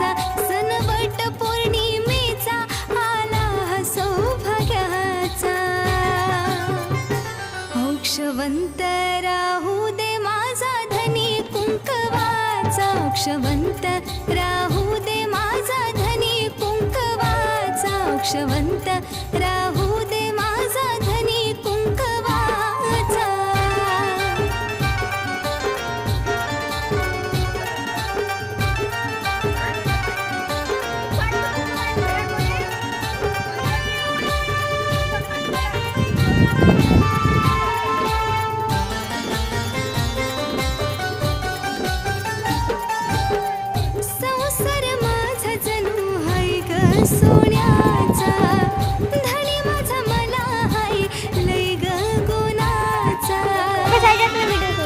आमचा सनवट पौर्णिमेचा राहू दे माझा धनी कुंकवाचा. मोक्षवंत राहू दे माझा रा Bye.